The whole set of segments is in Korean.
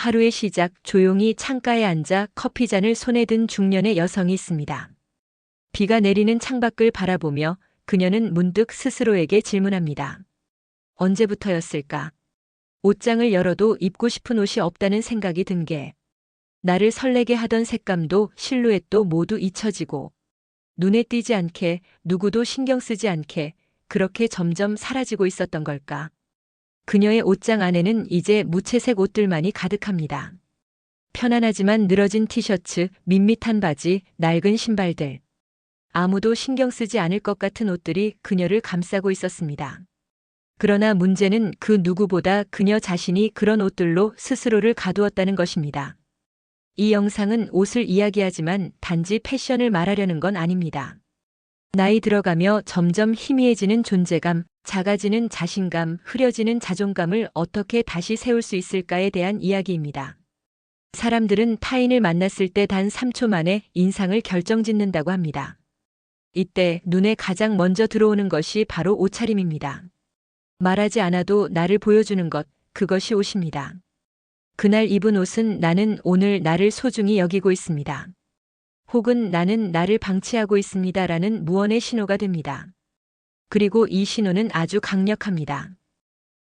하루의 시작 조용히 창가에 앉아 커피잔을 손에 든 중년의 여성이 있습니다. 비가 내리는 창밖을 바라보며 그녀는 문득 스스로에게 질문합니다. 언제부터였을까? 옷장을 열어도 입고 싶은 옷이 없다는 생각이 든 게, 나를 설레게 하던 색감도 실루엣도 모두 잊혀지고, 눈에 띄지 않게 누구도 신경 쓰지 않게 그렇게 점점 사라지고 있었던 걸까? 그녀의 옷장 안에는 이제 무채색 옷들만이 가득합니다. 편안하지만 늘어진 티셔츠, 밋밋한 바지, 낡은 신발들. 아무도 신경 쓰지 않을 것 같은 옷들이 그녀를 감싸고 있었습니다. 그러나 문제는 그 누구보다 그녀 자신이 그런 옷들로 스스로를 가두었다는 것입니다. 이 영상은 옷을 이야기하지만 단지 패션을 말하려는 건 아닙니다. 나이 들어가며 점점 희미해지는 존재감, 작아지는 자신감, 흐려지는 자존감을 어떻게 다시 세울 수 있을까에 대한 이야기입니다. 사람들은 타인을 만났을 때 단 3초 만에 인상을 결정짓는다고 합니다. 이때 눈에 가장 먼저 들어오는 것이 바로 옷차림입니다. 말하지 않아도 나를 보여주는 것, 그것이 옷입니다. 그날 입은 옷은 나는 오늘 나를 소중히 여기고 있습니다. 혹은 나는 나를 방치하고 있습니다. 라는 무언의 신호가 됩니다. 그리고 이 신호는 아주 강력합니다.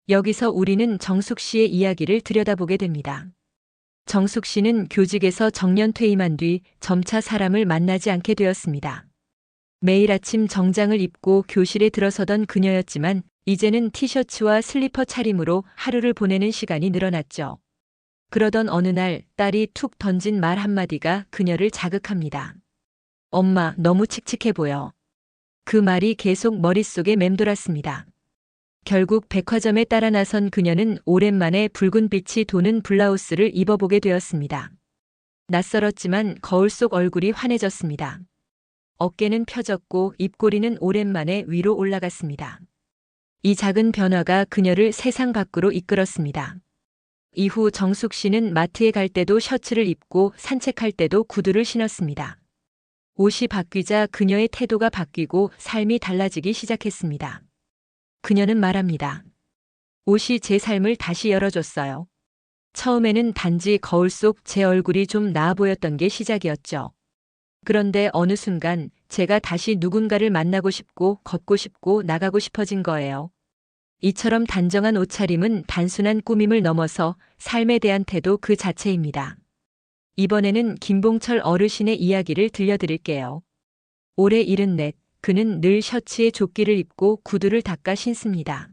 여기서 우리는 정숙 씨의 이야기를 들여다보게 됩니다. 정숙 씨는 교직에서 정년 퇴임한 뒤 점차 사람을 만나지 않게 되었습니다. 매일 아침 정장을 입고 교실에 들어서던 그녀였지만 이제는 티셔츠와 슬리퍼 차림으로 하루를 보내는 시간이 늘어났죠. 그러던 어느 날 딸이 툭 던진 말 한마디가 그녀를 자극합니다. 엄마, 너무 칙칙해 보여. 그 말이 계속 머릿속에 맴돌았습니다. 결국 백화점에 따라 나선 그녀는 오랜만에 붉은 빛이 도는 블라우스를 입어보게 되었습니다. 낯설었지만 거울 속 얼굴이 환해졌습니다. 어깨는 펴졌고 입꼬리는 오랜만에 위로 올라갔습니다. 이 작은 변화가 그녀를 세상 밖으로 이끌었습니다. 이후 정숙 씨는 마트에 갈 때도 셔츠를 입고 산책할 때도 구두를 신었습니다. 옷이 바뀌자 그녀의 태도가 바뀌고 삶이 달라지기 시작했습니다. 그녀는 말합니다. 옷이 제 삶을 다시 열어줬어요. 처음에는 단지 거울 속 제 얼굴이 좀 나아 보였던 게 시작이었죠. 그런데 어느 순간 제가 다시 누군가를 만나고 싶고 걷고 싶고 나가고 싶어진 거예요. 이처럼 단정한 옷차림은 단순한 꾸밈을 넘어서 삶에 대한 태도 그 자체입니다. 이번에는 김봉철 어르신의 이야기를 들려드릴게요. 올해 74, 그는 늘 셔츠에 조끼를 입고 구두를 닦아 신습니다.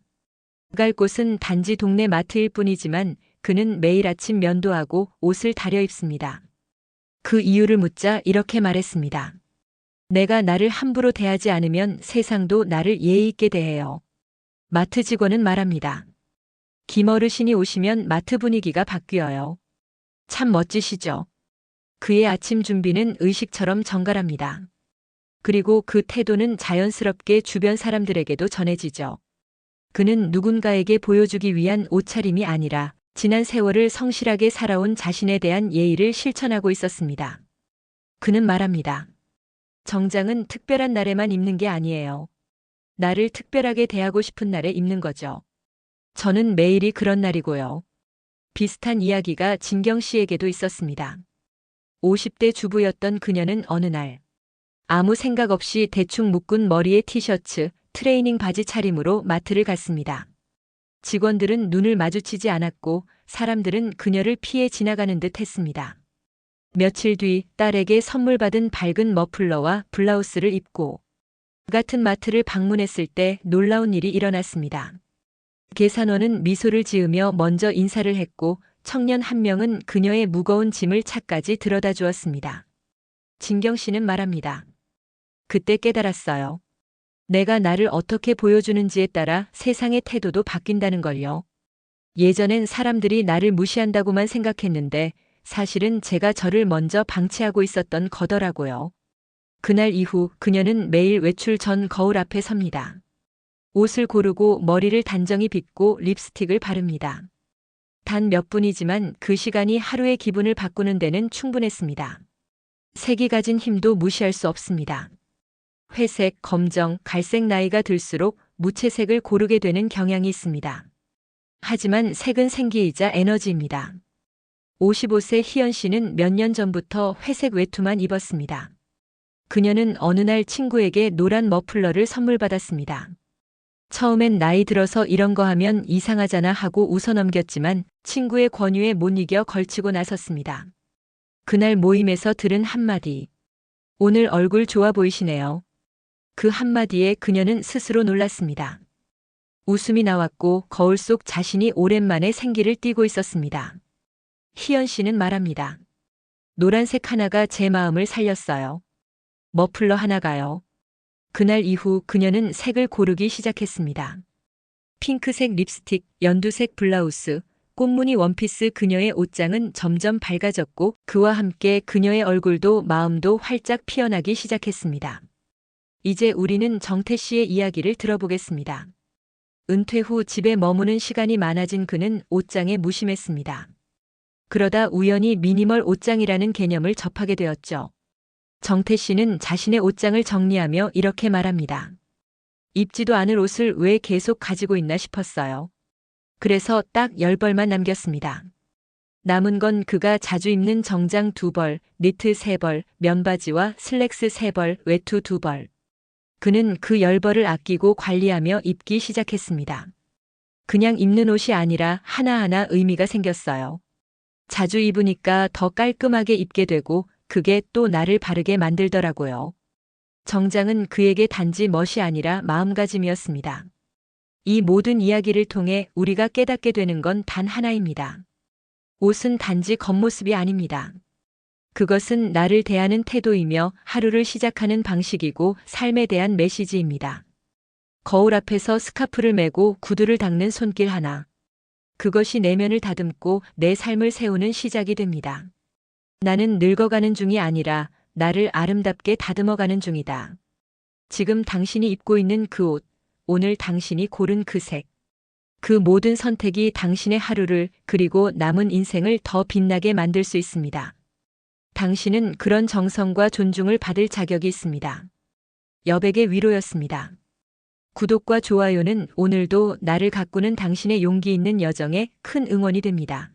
갈 곳은 단지 동네 마트일 뿐이지만 그는 매일 아침 면도하고 옷을 다려 입습니다. 그 이유를 묻자 이렇게 말했습니다. 내가 나를 함부로 대하지 않으면 세상도 나를 예의 있게 대해요. 마트 직원은 말합니다. 김어르신이 오시면 마트 분위기가 바뀌어요. 참 멋지시죠? 그의 아침 준비는 의식처럼 정갈합니다. 그리고 그 태도는 자연스럽게 주변 사람들에게도 전해지죠. 그는 누군가에게 보여주기 위한 옷차림이 아니라 지난 세월을 성실하게 살아온 자신에 대한 예의를 실천하고 있었습니다. 그는 말합니다. 정장은 특별한 날에만 입는 게 아니에요. 나를 특별하게 대하고 싶은 날에 입는 거죠. 저는 매일이 그런 날이고요. 비슷한 이야기가 진경 씨에게도 있었습니다. 50대 주부였던 그녀는 어느 날 아무 생각 없이 대충 묶은 머리에 티셔츠, 트레이닝 바지 차림으로 마트를 갔습니다. 직원들은 눈을 마주치지 않았고 사람들은 그녀를 피해 지나가는 듯 했습니다. 며칠 뒤 딸에게 선물 받은 밝은 머플러와 블라우스를 입고 같은 마트를 방문했을 때 놀라운 일이 일어났습니다. 계산원은 미소를 지으며 먼저 인사를 했고 청년 한 명은 그녀의 무거운 짐을 차까지 들어다 주었습니다. 진경 씨는 말합니다. 그때 깨달았어요. 내가 나를 어떻게 보여주는지에 따라 세상의 태도도 바뀐다는 걸요. 예전엔 사람들이 나를 무시한다고만 생각했는데 사실은 제가 저를 먼저 방치하고 있었던 거더라고요. 그날 이후 그녀는 매일 외출 전 거울 앞에 섭니다. 옷을 고르고 머리를 단정히 빗고 립스틱을 바릅니다. 단 몇 분이지만 그 시간이 하루의 기분을 바꾸는 데는 충분했습니다. 색이 가진 힘도 무시할 수 없습니다. 회색, 검정, 갈색 나이가 들수록 무채색을 고르게 되는 경향이 있습니다. 하지만 색은 생기이자 에너지입니다. 55세 희연 씨는 몇 년 전부터 회색 외투만 입었습니다. 그녀는 어느 날 친구에게 노란 머플러를 선물 받았습니다. 처음엔 나이 들어서 이런 거 하면 이상하잖아 하고 웃어 넘겼지만 친구의 권유에 못 이겨 걸치고 나섰습니다. 그날 모임에서 들은 한마디. 오늘 얼굴 좋아 보이시네요. 그 한마디에 그녀는 스스로 놀랐습니다. 웃음이 나왔고 거울 속 자신이 오랜만에 생기를 띠고 있었습니다. 희연 씨는 말합니다. 노란색 하나가 제 마음을 살렸어요. 머플러 하나가요. 그날 이후 그녀는 색을 고르기 시작했습니다. 핑크색 립스틱, 연두색 블라우스, 꽃무늬 원피스 그녀의 옷장은 점점 밝아졌고 그와 함께 그녀의 얼굴도 마음도 활짝 피어나기 시작했습니다. 이제 우리는 정태 씨의 이야기를 들어보겠습니다. 은퇴 후 집에 머무는 시간이 많아진 그는 옷장에 무심했습니다. 그러다 우연히 미니멀 옷장이라는 개념을 접하게 되었죠. 정태 씨는 자신의 옷장을 정리하며 이렇게 말합니다. 입지도 않을 옷을 왜 계속 가지고 있나 싶었어요. 그래서 딱 10벌만 남겼습니다. 남은 건 그가 자주 입는 정장 2벌, 니트 3벌, 면바지와 슬랙스 3벌, 외투 2벌. 그는 그 10벌을 아끼고 관리하며 입기 시작했습니다. 그냥 입는 옷이 아니라 하나하나 의미가 생겼어요. 자주 입으니까 더 깔끔하게 입게 되고 그게 또 나를 바르게 만들더라고요. 정장은 그에게 단지 멋이 아니라 마음가짐이었습니다. 이 모든 이야기를 통해 우리가 깨닫게 되는 건 단 하나입니다. 옷은 단지 겉모습이 아닙니다. 그것은 나를 대하는 태도이며 하루를 시작하는 방식이고 삶에 대한 메시지입니다. 거울 앞에서 스카프를 메고 구두를 닦는 손길 하나. 그것이 내면을 다듬고 내 삶을 세우는 시작이 됩니다. 나는 늙어가는 중이 아니라 나를 아름답게 다듬어가는 중이다. 지금 당신이 입고 있는 그 옷, 오늘 당신이 고른 그 색. 그 모든 선택이 당신의 하루를 그리고 남은 인생을 더 빛나게 만들 수 있습니다. 당신은 그런 정성과 존중을 받을 자격이 있습니다. 여백의 위로였습니다. 구독과 좋아요는 오늘도 나를 가꾸는 당신의 용기 있는 여정에 큰 응원이 됩니다.